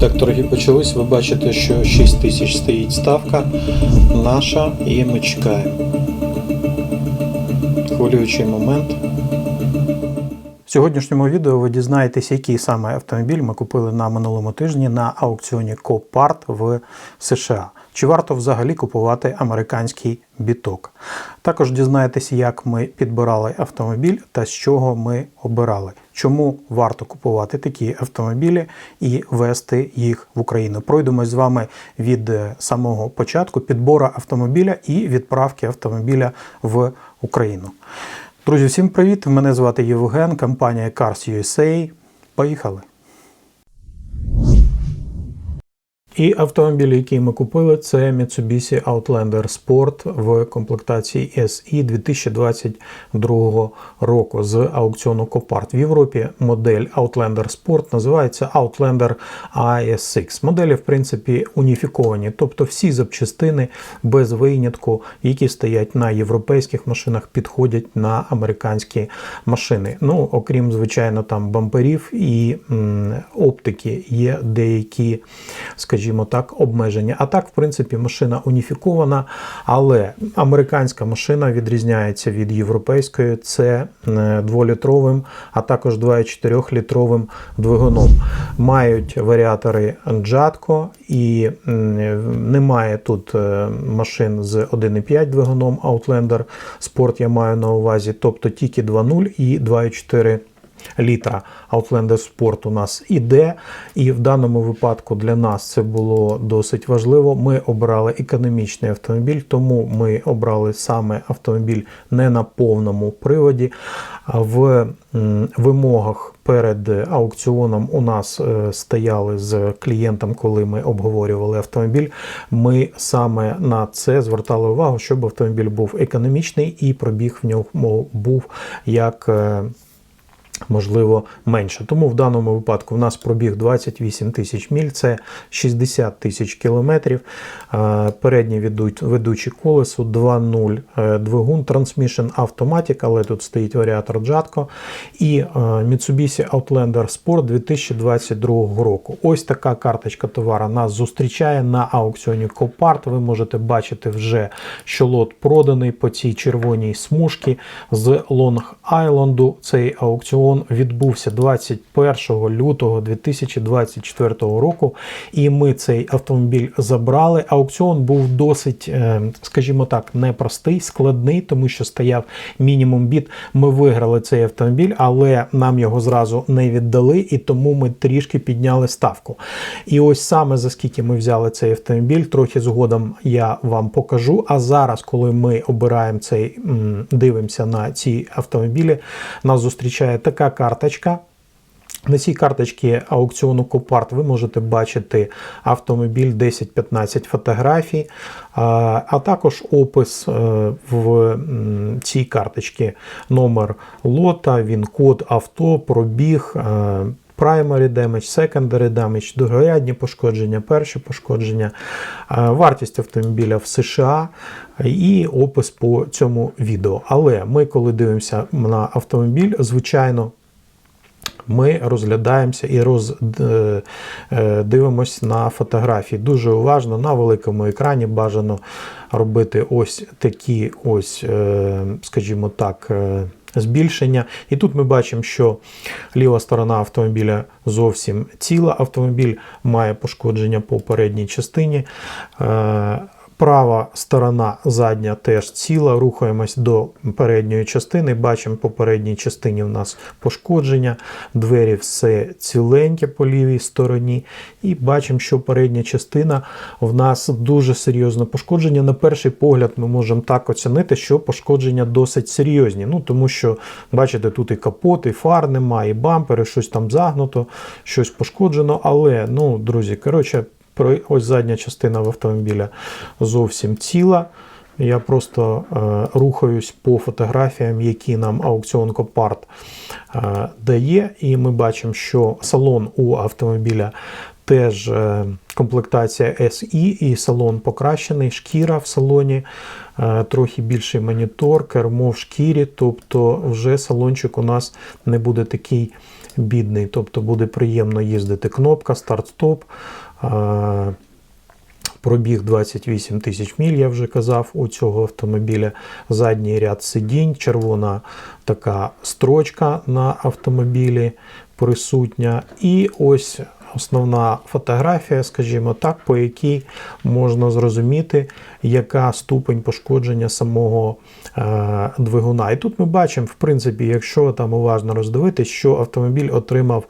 так торги почались, ви бачите, що 6 тисяч стоїть ставка наша і ми чекаємо. Хвилюючий момент. В сьогоднішньому відео ви дізнаєтесь, який саме автомобіль ми купили на минулому тижні на аукціоні Copart в США. Чи варто взагалі купувати американський біток? Також дізнаєтесь, як ми підбирали автомобіль та з чого ми обирали. Чому варто купувати такі автомобілі і вести їх в Україну? Пройдемось з вами від е, самого початку підбору автомобіля і відправки автомобіля в Україну. Друзі, всім привіт! Мене звати Євген, компанія Cars USA. Поїхали! І автомобіль, який ми купили, це Mitsubishi Outlander Sport в комплектації SE 2022 року з аукціону Copart. В Європі модель Outlander Sport називається Outlander AS6. Моделі, в принципі, уніфіковані, тобто всі запчастини без винятку, які стоять на європейських машинах, підходять на американські машини. Ну, окрім, звичайно, там бамперів і м, оптики, є деякі, скажімо так, обмеження. А так, в принципі, машина уніфікована, але американська машина відрізняється від європейської. Це е, дволітровим, а також 2,4 літровим двигуном. Мають варіатори Джатко і немає тут е, машин з 1,5 двигуном Outlander Sport я маю на увазі, тобто тільки 2.0 і 2,4 літра Outlander Sport у нас іде, і в даному випадку для нас це було досить важливо. Ми обрали економічний автомобіль, тому ми обрали саме автомобіль не на повному приводі. В вимогах перед аукціоном у нас е, стояли з клієнтом, коли ми обговорювали автомобіль. Ми саме на це звертали увагу, щоб автомобіль був економічний і пробіг в ньому був як. Можливо, менше. Тому в даному випадку в нас пробіг 28 тисяч міль, це 60 тисяч кілометрів. Переднє ведуть- ведуче колесо 2.0 е, двигун Transmission Automatic, але тут стоїть варіатор Jatco. І е, Mitsubishi Outlander Sport 2022 року. Ось така карточка товара нас зустрічає на аукціоні Copart. Ви можете бачити вже, що лот проданий по цій червоній смужці з Long Island. Цей аукціон відбувся 21 лютого 2024 року. І ми цей автомобіль забрали. Аукціон був досить, е, скажімо так, непростий, складний, тому що стояв мінімум біт. Ми виграли цей автомобіль, але нам його зразу не віддали, і тому ми трішки підняли ставку. І ось саме за скільки ми взяли цей автомобіль, трохи згодом я вам покажу. А зараз, коли ми обираємо цей, дивимося на ці автомобілі, нас зустрічає така карточка. На цій карточці аукціону Купарт ви можете бачити автомобіль 10-15 фотографій, а також опис е, в цій карточці номер лота, він код авто, пробіг. Primary damage, secondary damage, другорядні пошкодження, перші пошкодження, е, вартість автомобіля в США і опис по цьому відео. Але ми, коли дивимося на автомобіль, звичайно, ми розглядаємося і роз, е, е, дивимося на фотографії. Дуже уважно на великому екрані бажано робити ось такі ось, скажімо так, збільшення. І тут ми бачимо, що ліва сторона автомобіля зовсім ціла. Автомобіль має пошкодження по передній частині. Права сторона задня теж ціла. Рухаємось до передньої частини. Бачимо, по передній частині в нас пошкодження, двері все ціленьке по лівій стороні. І бачимо, що передня частина в нас дуже серйозне пошкодження. На перший погляд ми можемо так оцінити, що пошкодження досить серйозні. Ну, тому що, бачите, тут і капот, і фар немає, і бампери, щось там загнуто, щось пошкоджено. Але, ну, друзі, коротше. Ось задня частина в автомобіля зовсім ціла. Я просто е, рухаюсь по фотографіям, які нам аукціон Copart е, дає, і ми бачимо, що салон у автомобіля теж е, комплектація SI, і салон покращений, шкіра в салоні, е, трохи більший монітор, кермо в шкірі, тобто вже салончик у нас не буде такий бідний, тобто буде приємно їздити кнопка, старт-стоп. Пробіг 28 тисяч міль, я вже казав, у цього автомобіля. Задній ряд сидінь, червона така строчка на автомобілі присутня. І ось основна фотографія, скажімо так, по якій можна зрозуміти, яка ступень пошкодження самого е, двигуна. І тут ми бачимо, в принципі, якщо там уважно роздивитись, що автомобіль отримав,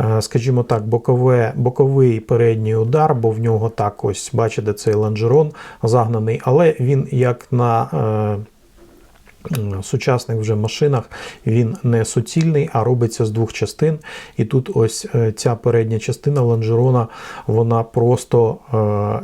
е, скажімо так, бокове, боковий передній удар, бо в нього так ось, бачите, цей лонжерон загнаний, але він як на. Е, сучасних вже машинах він не суцільний, а робиться з двох частин. І тут ось е, ця передня частина лонжерона вона просто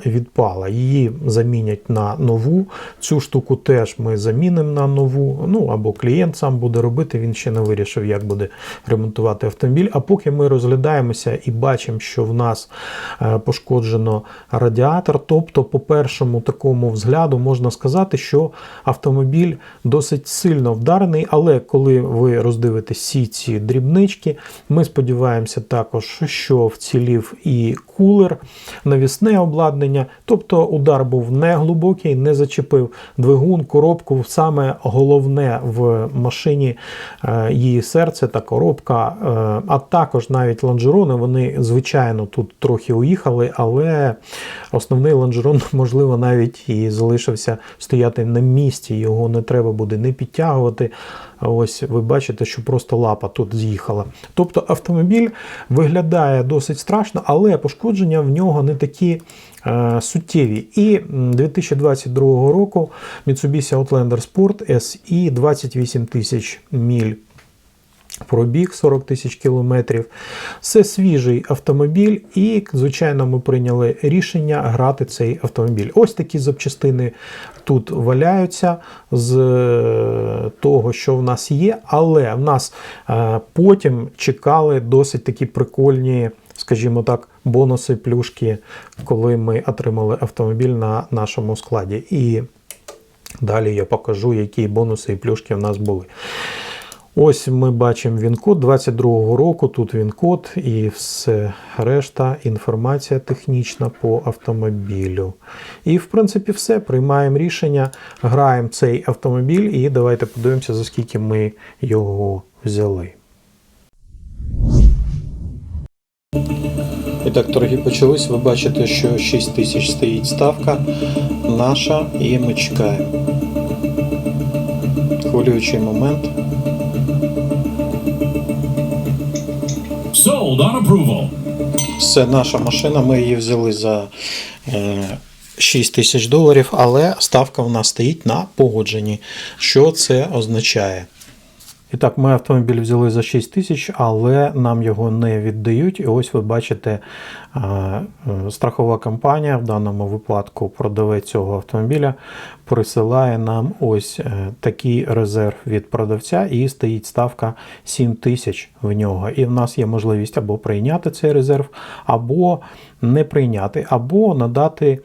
е, відпала. Її замінять на нову. Цю штуку теж ми замінимо на нову. Ну або клієнт сам буде робити, він ще не вирішив, як буде ремонтувати автомобіль. А поки ми розглядаємося і бачимо, що в нас е, пошкоджено радіатор. Тобто, по першому такому взгляду можна сказати, що автомобіль досить досить сильно вдарений, але коли ви роздивитесь всі ці дрібнички, ми сподіваємося також, що вцілів і кулер, навісне обладнання. Тобто удар був не глибокий, не зачепив двигун, коробку. Саме головне в машині е, її серце та коробка, е, а також навіть лонжерони, вони, звичайно, тут трохи уїхали, але основний лонжерон, можливо, навіть і залишився стояти на місці. Його не треба буде не підтягувати. Ось ви бачите, що просто лапа тут з'їхала. Тобто автомобіль виглядає досить страшно, але пошкодження в нього не такі е, суттєві. І 2022 року Mitsubishi Outlander Sport SE 28 тисяч міль Пробіг 40 тисяч кілометрів. Це свіжий автомобіль, і, звичайно, ми прийняли рішення грати цей автомобіль. Ось такі запчастини тут валяються з е, того, що в нас є, але в нас е, потім чекали досить такі прикольні, скажімо так, бонуси, плюшки, коли ми отримали автомобіль на нашому складі. І далі я покажу, які бонуси і плюшки в нас були. Ось ми бачимо він-код 22-го року, тут він-код і все решта інформація технічна по автомобілю. І, в принципі, все. Приймаємо рішення, граємо цей автомобіль і давайте подивимося, за скільки ми його взяли. І так, торги почались. Ви бачите, що 6 тисяч стоїть ставка наша, і ми чекаємо. Хвилюючий момент. Sold on approval. Це наша машина, ми її взяли за е, 6 тисяч доларів, але ставка в нас стоїть на погодженні. Що це означає? І так, ми автомобіль взяли за 6 тисяч, але нам його не віддають. І ось ви бачите, е, е, страхова компанія, в даному випадку продавець цього автомобіля, присилає нам ось е, такий резерв від продавця, і стоїть ставка 7 тисяч в нього. І в нас є можливість або прийняти цей резерв, або не прийняти, або надати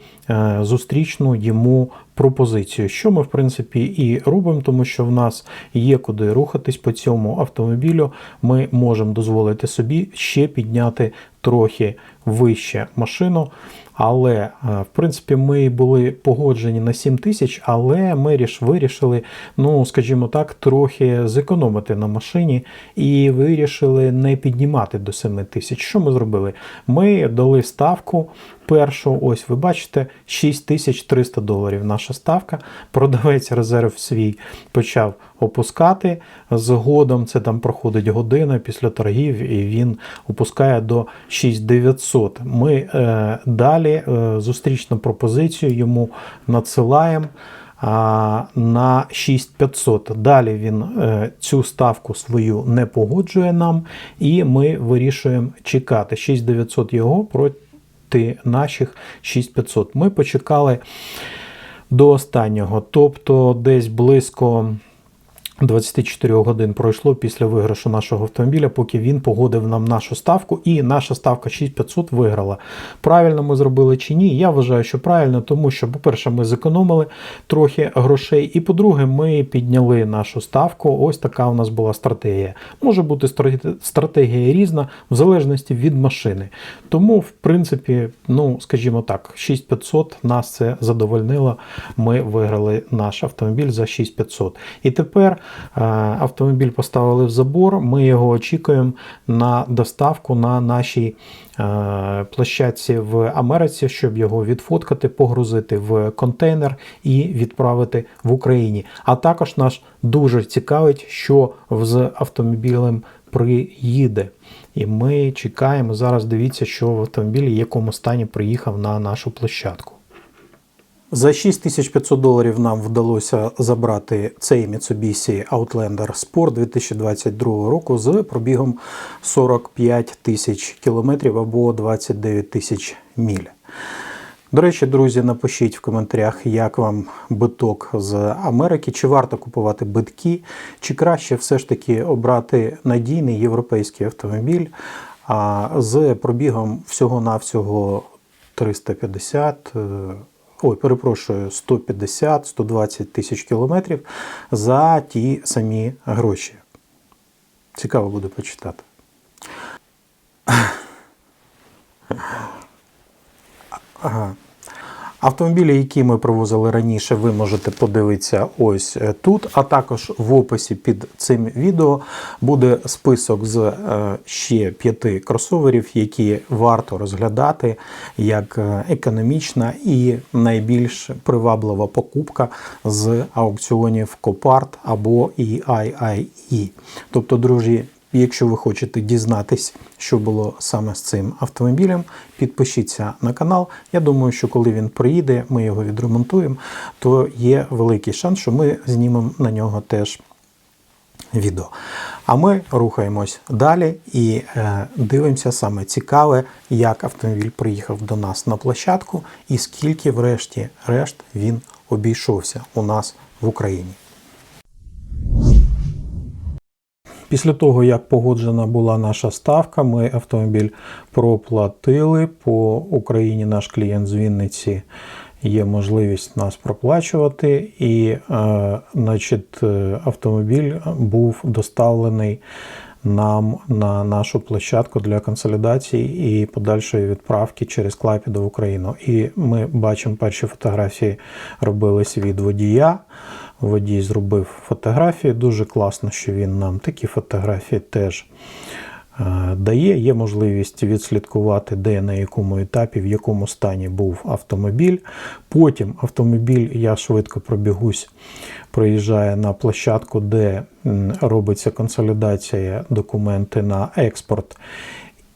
зустрічну йому пропозицію, що ми, в принципі, і робимо, тому що в нас є куди рухатись по цьому автомобілю. Ми можемо дозволити собі ще підняти трохи вище машину. Але, е, в принципі, ми були погоджені на 7 тисяч, але ми вирішили, ну, скажімо так, трохи зекономити на машині і вирішили не піднімати до 7 тисяч. Що ми зробили? Ми дали ставку першу, ось ви бачите, 6300 доларів наша ставка. Продавець резерв свій почав опускати. Згодом це там проходить година після торгів, і він опускає до 6900. Ми е, далі е, зустрічну пропозицію йому надсилаємо. На 6500. Dалі він е, цю ставку свою не погоджує нам, і ми вирішуємо чекати 6900 його проти наших 6500. Ми почекали до останнього, тобто десь близько 24 годин пройшло після виграшу нашого автомобіля, поки він погодив нам нашу ставку, і наша ставка 6500 виграла. Правильно ми зробили чи ні? Я вважаю, що правильно, тому що, по-перше, ми зекономили трохи грошей, і по-друге, ми підняли нашу ставку. Ось така у нас була стратегія. Може бути стратегія різна в залежності від машини. Тому, в принципі, ну скажімо так, 6500 нас це задовольнило. Ми виграли наш автомобіль за 6500. І тепер автомобіль поставили в забор. Ми його очікуємо на доставку на нашій е, площадці в Америці, щоб його відфоткати, погрузити в контейнер і відправити в Україні. А також нас дуже цікавить, що з автомобілем приїде. І ми чекаємо зараз. Дивіться, що в автомобілі, в якому стані приїхав на нашу площадку. За 6500 доларів нам вдалося забрати цей Mitsubishi Outlander Sport 2022 року з пробігом 45 тисяч кілометрів або 29 тисяч міль. До речі, друзі, напишіть в коментарях, як вам биток з Америки, чи варто купувати битки, чи краще все ж таки обрати надійний європейський автомобіль а, з пробігом всього-навсього 350. Ой, перепрошую, 150-120 тисяч кілометрів за ті самі гроші. Цікаво буде почитати. Ага. Автомобілі, які ми провозили раніше, ви можете подивитися ось е, тут, а також в описі під цим відео буде список з е, ще п'яти кросоверів, які варто розглядати як е, економічна і найбільш приваблива покупка з аукціонів Copart або EIIE. Тобто, друзі, Якщо ви хочете дізнатись, що було саме з цим автомобілем, підпишіться на канал. Я думаю, що коли він приїде, ми його відремонтуємо, то є великий шанс, що ми знімемо на нього теж відео. А ми рухаємось далі і е, дивимося саме цікаве, як автомобіль приїхав до нас на площадку і скільки, врешті-решт, він обійшовся у нас в Україні. Після того, як погоджена була наша ставка, ми автомобіль проплатили. По Україні наш клієнт з Вінниці є можливість нас проплачувати, і е, значить, е, автомобіль був доставлений нам на нашу площадку для консолідації і подальшої відправки через Клайпеду в Україну. І ми бачимо перші фотографії робились від водія. Водій зробив фотографії. Дуже класно, що він нам такі фотографії теж е, дає. Є можливість відслідкувати, де на якому етапі, в якому стані був автомобіль. Потім автомобіль, я швидко пробігусь, проїжджає на площадку, де робиться консолідація документи на експорт.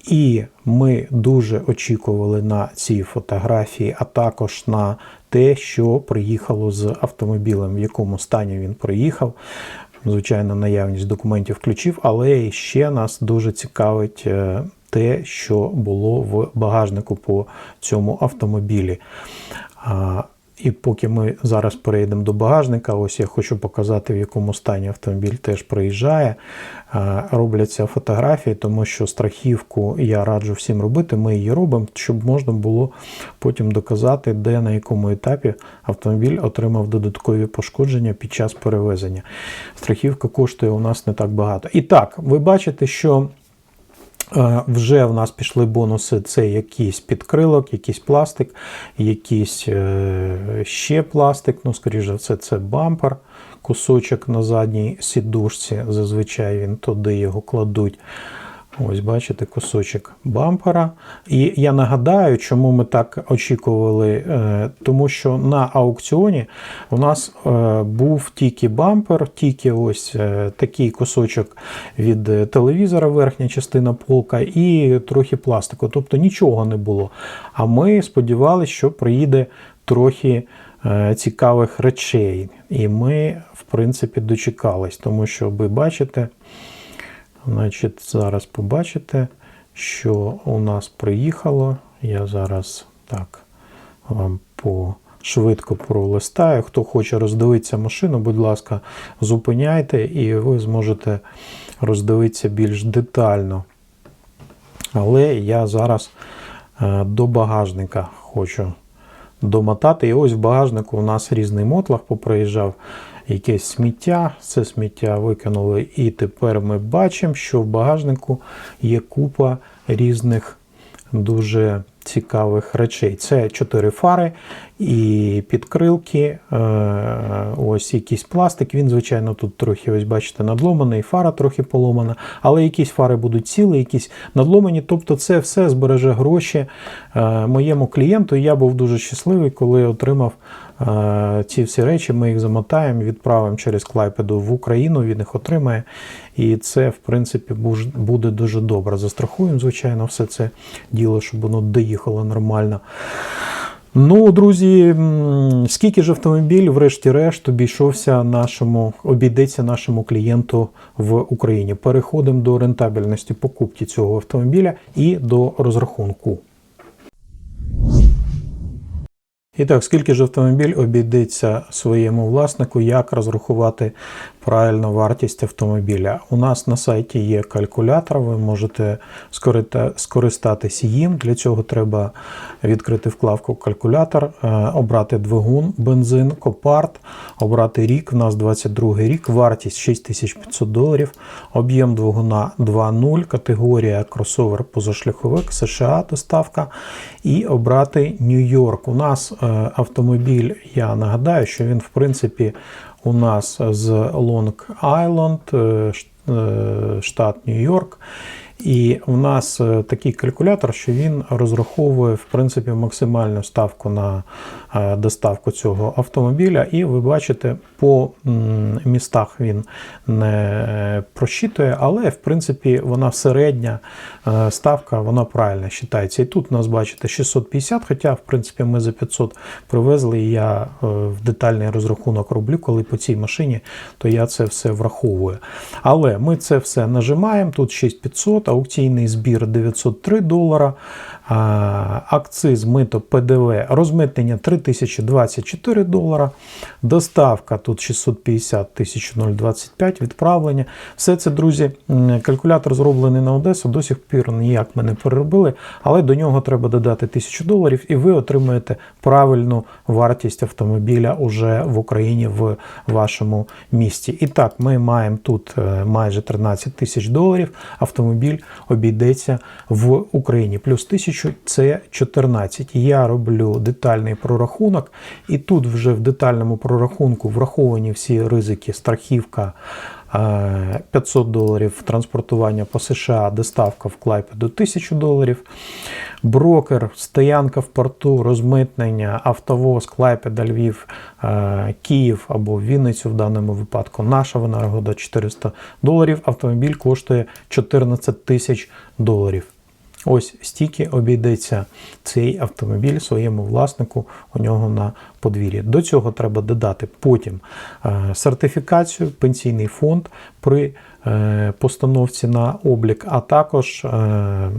І ми дуже очікували на ці фотографії, а також на те, що приїхало з автомобілем, в якому стані він приїхав. Звичайно, наявність документів ключів, але ще нас дуже цікавить е, те, що було в багажнику по цьому автомобілі. І поки ми зараз перейдемо до багажника, ось я хочу показати, в якому стані автомобіль теж приїжджає. Е, Робляться фотографії, тому що страхівку я раджу всім робити. Ми її робимо, щоб можна було потім доказати, де на якому етапі автомобіль отримав додаткові пошкодження під час перевезення. Страхівка коштує у нас не так багато. І так, ви бачите, що Вже в нас пішли бонуси: це якийсь підкрилок, якийсь пластик, якийсь е, ще пластик. Ну, скоріш за все, це бампер, кусочок на задній сідушці. Зазвичай він туди його кладуть. Ось, бачите, кусочок бампера. І я нагадаю, чому ми так очікували, Е, тому що на аукціоні у нас е, був тільки бампер, тільки ось е, такий кусочок від телевізора, верхня частина полка, і трохи пластику. Тобто нічого не було. А ми сподівалися, що приїде трохи цікавих речей. І ми, в принципі, дочекались, тому що ви бачите. Значить, зараз побачите, що у нас приїхало. Я зараз так вам швидко пролистаю. Хто хоче роздивитися машину, будь ласка, зупиняйте і ви зможете роздивитися більш детально. Але я зараз е, до багажника хочу домотати. І ось в багажнику у нас різний мотлах поприїжджав. Якесь сміття, це сміття викинули, і тепер ми бачимо, що в багажнику є купа різних дуже цікавих речей. Це чотири фари і підкрилки, е, ось якийсь пластик. Він, звичайно, тут трохи, ось бачите, надломаний, фара трохи поломана, але якісь фари будуть ціли, якісь надломані. Тобто це все збереже гроші е, моєму клієнту. Я був дуже щасливий, коли отримав ці всі речі. Ми їх замотаємо, відправимо через Клайпеду в Україну, він їх отримає. І це, в принципі, буде дуже добре. Застрахуємо, звичайно, все це діло, щоб воно доїхало нормально. Ну, друзі, скільки ж автомобіль, врешті-решт, обійшовся нашому, обійдеться нашому клієнту в Україні. Переходимо до рентабельності покупки цього автомобіля і до розрахунку. І так, скільки ж автомобіль обійдеться своєму власнику, як розрахувати правильно вартість автомобіля? У нас на сайті є калькулятор, ви можете скористатись їм. Для цього треба відкрити вкладку калькулятор, е, обрати двигун, бензин, копарт, обрати рік. У нас 22 рік, вартість 6500 доларів, об'єм двигуна 2.0, категорія кросовер позашляховик, США доставка і обрати Нью-Йорк. У нас е, автомобіль, я нагадаю, що він в принципі у нас з Лонг ш- е, штат Нью-Йорк. І у нас е, такий калькулятор, що він розраховує в принципі максимальну ставку на е, доставку цього автомобіля. І ви бачите, по містах він не е, просчитує, але в принципі вона середня ставка, вона правильно вважається. І тут у нас бачите 650, хоча в принципі ми за 500 привезли. І я в детальний розрахунок роблю, коли по цій машині, то я це все враховую. Але ми це все нажимаємо. Тут 6500, аукційний збір 903 долара, акциз, мито, ПДВ, розмитнення 3024 долара, доставка тут 650 1025, відправлення. Все це, друзі, калькулятор зроблений на Одесу, до сих пір ніяк ми не переробили, але до нього треба додати 1000 доларів, і ви отримаєте правильну вартість автомобіля уже в Україні в вашому місті. І так, ми маємо тут е, майже 13 тисяч доларів. Автомобіль обійдеться в Україні. Плюс 1000 це 14. Я роблю детальний прорахунок, і тут вже в детальному прорахунку враховані всі ризики, страхівка. Е, 500 доларів транспортування по США, доставка в Клайпеду 1000 доларів, брокер, стоянка в порту, розмитнення, автовоз, Клайпеда, Львів, е, Київ або Вінницю в даному випадку. Наша винагорода 400 доларів. Автомобіль коштує 14 тисяч доларів. Ось стільки обійдеться цей автомобіль своєму власнику у нього на подвір'ї. До цього треба додати потім е, сертифікацію, пенсійний фонд при е, постановці на облік, а також е,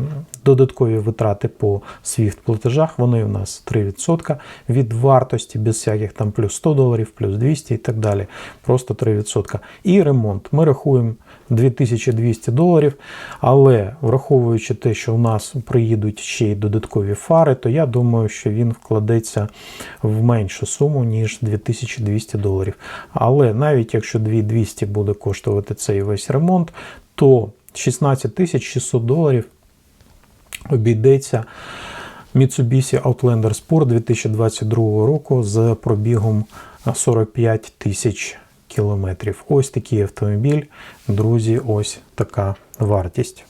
додаткові витрати по SWIFT платежах. Вони у нас 3% від вартості, без всяких там плюс 100 доларів, плюс 200 і так далі. Просто 3%. І ремонт. Ми рахуємо 2200 доларів, але враховуючи те, що у нас приїдуть ще й додаткові фари, то я думаю, що він вкладеться в меншу суму, ніж 2200 доларів. Але навіть якщо 2200 буде коштувати цей весь ремонт, то 16 600 доларів обійдеться Mitsubishi Outlander Sport 2022 року з пробігом 45 тисяч кілометрів. Ось такий автомобіль, друзі, ось така вартість.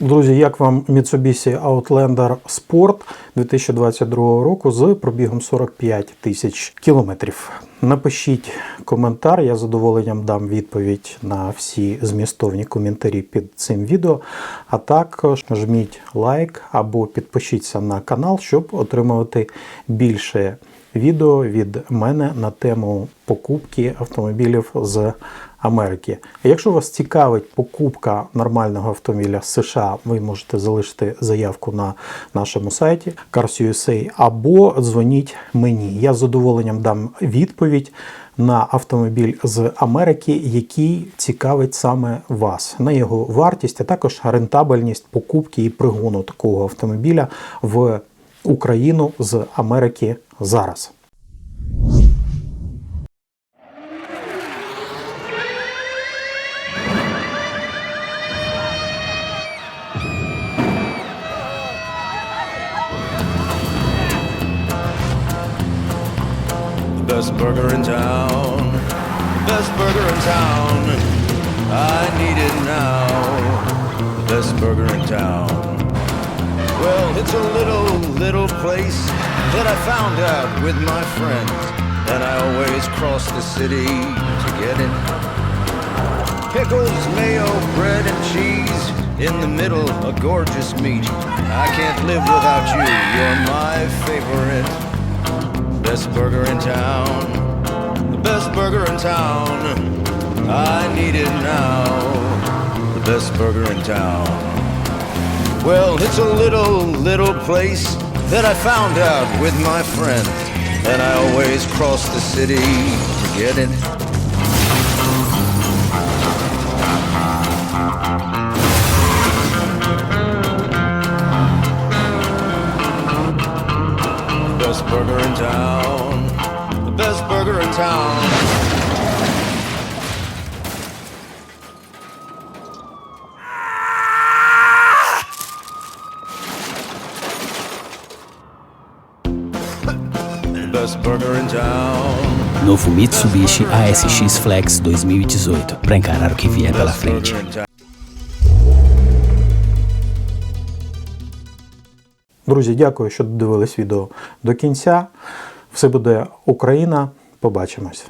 Друзі, як вам Mitsubishi Outlander Sport 2022 року з пробігом 45 тисяч кілометрів? Напишіть коментар, я задоволенням дам відповідь на всі змістовні коментарі під цим відео. А також жміть лайк або підпишіться на канал, щоб отримувати більше відео від мене на тему покупки автомобілів з Америки. Якщо вас цікавить покупка нормального автомобіля з США, ви можете залишити заявку на нашому сайті Cars.USA або дзвоніть мені. Я з задоволенням дам відповідь на автомобіль з Америки, який цікавить саме вас, на його вартість, а також рентабельність покупки і пригону такого автомобіля в Україну з Америки зараз. Best burger in town. Best burger in town. I need it now. Best burger in town. Well, it's a little, little place that I found out with my friends. And I always cross the city to get it. Pickles, mayo, bread, and cheese. In the middle, a gorgeous meat. I can't live without you. You're my favorite. Best burger in town. The best burger in town. I need it now. The best burger in town. Well, it's a little, little place that I found out with my friend. And I always cross the city to get it. Best burger town. The best burger in town. Novo Mitsubishi ASX Flex 2018 para encarar o que vier pela frente. Друзі, дякую, що додивились відео до кінця. Все буде Україна. Побачимось.